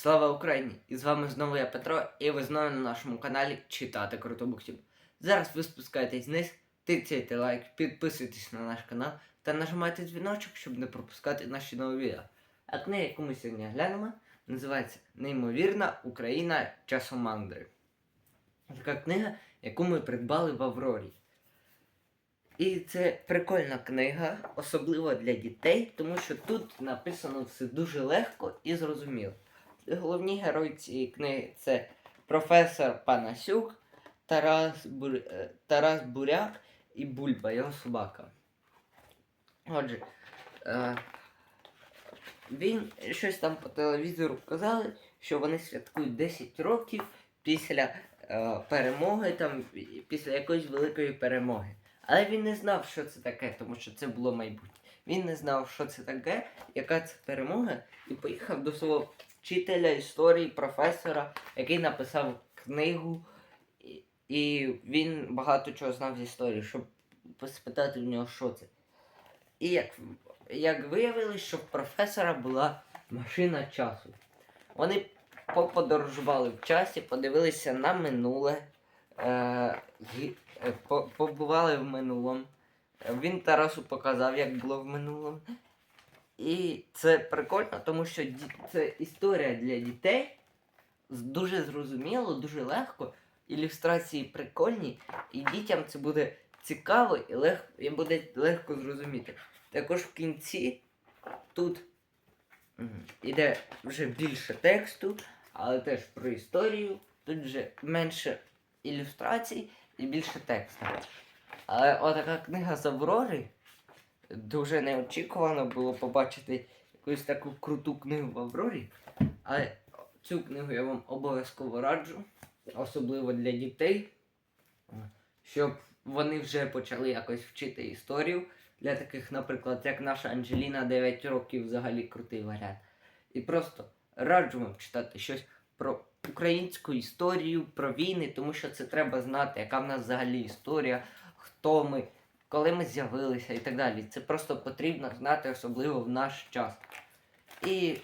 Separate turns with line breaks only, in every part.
Слава Україні! І з вами знову я Петро, і ви знову на нашому каналі Читати Круто Буктюб. Зараз ви спускаєтесь вниз, тицяйте лайк, підписуйтесь на наш канал та нажимайте дзвіночок, щоб не пропускати наші нові відео. А книга, яку ми сьогодні глянемо, називається Неймовірна Україна часомандри. Така книга, яку ми придбали в Аврорі. І це прикольна книга, особливо для дітей, тому що тут написано все дуже легко і зрозуміло. Головні герої цієї книги це професор Панасюк, Тарас, Бур... е, Тарас Буряк і Бульба, його собака. Отже, е... він щось там по телевізору казали, що вони святкують 10 років після е... перемоги, там, після якоїсь великої перемоги. Але він не знав, що це таке, тому що це було майбутнє. Він не знав, що це таке, яка це перемога, і поїхав до свого вчителя історії, професора, який написав книгу, і, він багато чого знав з історії, щоб спитати в нього, що це. І як, як виявилось, що в професора була машина часу. Вони поподорожували в часі, подивилися на минуле, е, е, побували в минулому. Він Тарасу показав, як було в минулому. І це прикольно, тому що це історія для дітей. Дуже зрозуміло, дуже легко. Ілюстрації прикольні, і дітям це буде цікаво і, лег... і буде легко зрозуміти. Також в кінці тут іде вже більше тексту, але теж про історію. Тут вже менше ілюстрацій і більше тексту. Але отака книга з Аврори дуже неочікувано було побачити якусь таку круту книгу в Аврорі. Але цю книгу я вам обов'язково раджу, особливо для дітей, щоб вони вже почали якось вчити історію. Для таких, наприклад, як наша Анджеліна 9 років взагалі крутий варіант. І просто раджу вам читати щось про українську історію, про війни, тому що це треба знати, яка в нас взагалі історія, хто ми, коли ми з'явилися і так далі. Це просто потрібно знати, особливо в наш час. І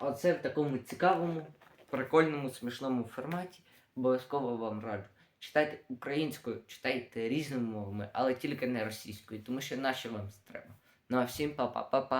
оце в такому цікавому, прикольному, смішному форматі обов'язково вам раджу. Читайте українською, читайте різними мовами, але тільки не російською, тому що наші вам треба. Ну а всім па-па-па-па.